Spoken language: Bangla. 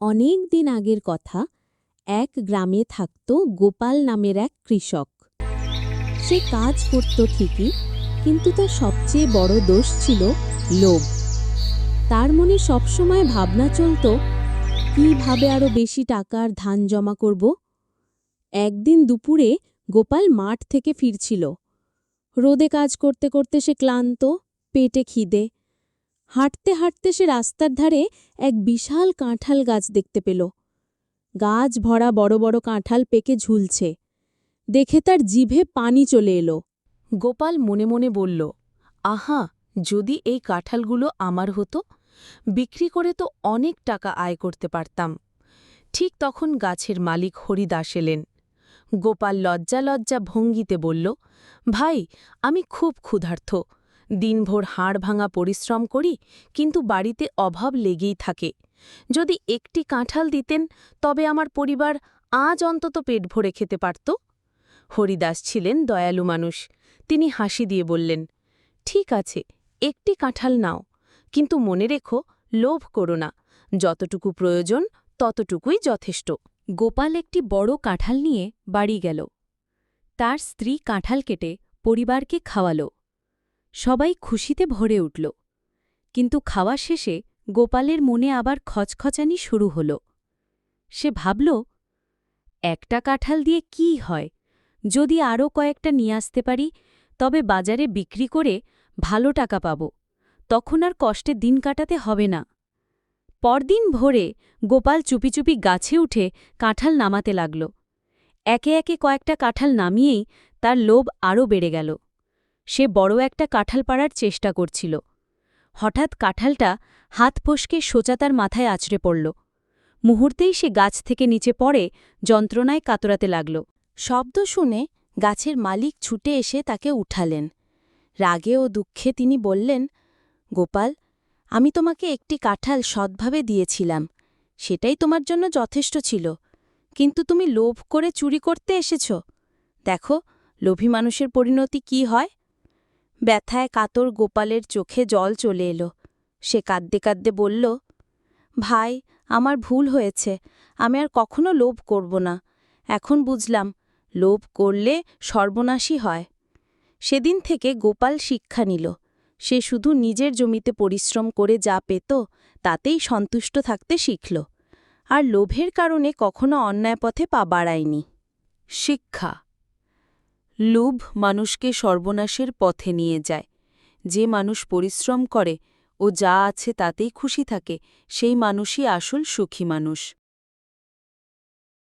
অনেক দিন আগের কথা, এক গ্রামে থাকত গোপাল নামের এক কৃষক। সে কাজ করত ঠিকই, কিন্তু তার সবচেয়ে বড় দোষ ছিল লোভ। তার মনে সবসময় ভাবনা চলত, কীভাবে আরও বেশি টাকার ধান জমা করব? একদিন দুপুরে গোপাল মাঠ থেকে ফিরছিল। রোদে কাজ করতে করতে সে ক্লান্ত, পেটে খিদে হাঁটতে হাঁটতে সে রাস্তার ধারে এক বিশাল কাঁঠাল গাছ দেখতে পেল। গাছ ভরা বড় বড় কাঁঠাল পেকে ঝুলছে। দেখে তার জিভে পানি চলে এলো। গোপাল মনে মনে বলল, আহা, যদি এই কাঁঠালগুলো আমার হতো, বিক্রি করে তো অনেক টাকা আয় করতে পারতাম। ঠিক তখন গাছের মালিক হরিদাস এলেন। গোপাল লজ্জা লজ্জা ভঙ্গিতে বলল, ভাই, আমি খুব ক্ষুধার্থ দিনভর হাড় ভাঙা পরিশ্রম করি, কিন্তু বাড়িতে অভাব লেগেই থাকে। যদি একটি কাঁঠাল দিতেন, তবে আমার পরিবার আজ অন্তত পেট ভরে খেতে পারত। হরিদাস ছিলেন দয়ালু মানুষ। তিনি হাসি দিয়ে বললেন, ঠিক আছে, একটি কাঁঠাল নাও, কিন্তু মনে রেখো, লোভ করো না। যতটুকু প্রয়োজন, ততটুকুই যথেষ্ট। গোপাল একটি বড় কাঁঠাল নিয়ে বাড়ি গেল। তার স্ত্রী কাঁঠাল কেটে পরিবারকে খাওয়াল। সবাই খুশিতে ভরে উঠল। কিন্তু খাওয়া শেষে গোপালের মনে আবার খচখচানি শুরু হল। সে ভাবল, একটা কাঁঠাল দিয়ে কি হয়? যদি আরও কয়েকটা নিয়ে আসতে পারি, তবে বাজারে বিক্রি করে ভালো টাকা পাব। তখন আর কষ্টে দিন কাটাতে হবে না। পরদিন ভোরে গোপাল চুপি চুপি গাছে উঠে কাঁঠাল নামাতে লাগল। একে একে কয়েকটা কাঁঠাল নামিয়েই তার লোভ আরও বেড়ে গেল। সে বড় একটা কাঁঠাল পাড়ার চেষ্টা করছিল। হঠাৎ কাঁঠালটা হাত ফসকে সোজা তার মাথায় আছড়ে পড়ল। মুহূর্তেই সে গাছ থেকে নিচে পড়ে যন্ত্রণায় কাতরাতে লাগল। শব্দ শুনে গাছের মালিক ছুটে এসে তাকে উঠালেন। রাগে ও দুঃখে তিনি বললেন, গোপাল, আমি তোমাকে একটি কাঁঠাল সৎভাবে দিয়েছিলাম। সেটাই তোমার জন্য যথেষ্ট ছিল। কিন্তু তুমি লোভ করে চুরি করতে এসেছ। দেখো, লোভী মানুষের পরিণতি কি হয়? ব্যথায় কাতর গোপালের চোখে জল চলে এলো। সে কাঁদতে কাঁদতে বলল, ভাই, আমার ভুল হয়েছে। আমি আর কখনো লোভ করব না। এখন বুঝলাম, লোভ করলে সর্বনাশী হয়। সেদিন থেকে গোপাল শিক্ষা নিল। সে শুধু নিজের জমিতে পরিশ্রম করে যা পেত, তাতেই সন্তুষ্ট থাকতে শিখল। আর লোভের কারণে কখনো অন্যায় পথে পা বাড়ায়নি। শিক্ষা লোভ মানুষকে সর্বনাশের পথে নিয়ে যায়। যে মানুষ পরিশ্রম করে ও যা আছে তাতেই খুশি থাকে, সেই মানুষই আসল সুখী মানুষ।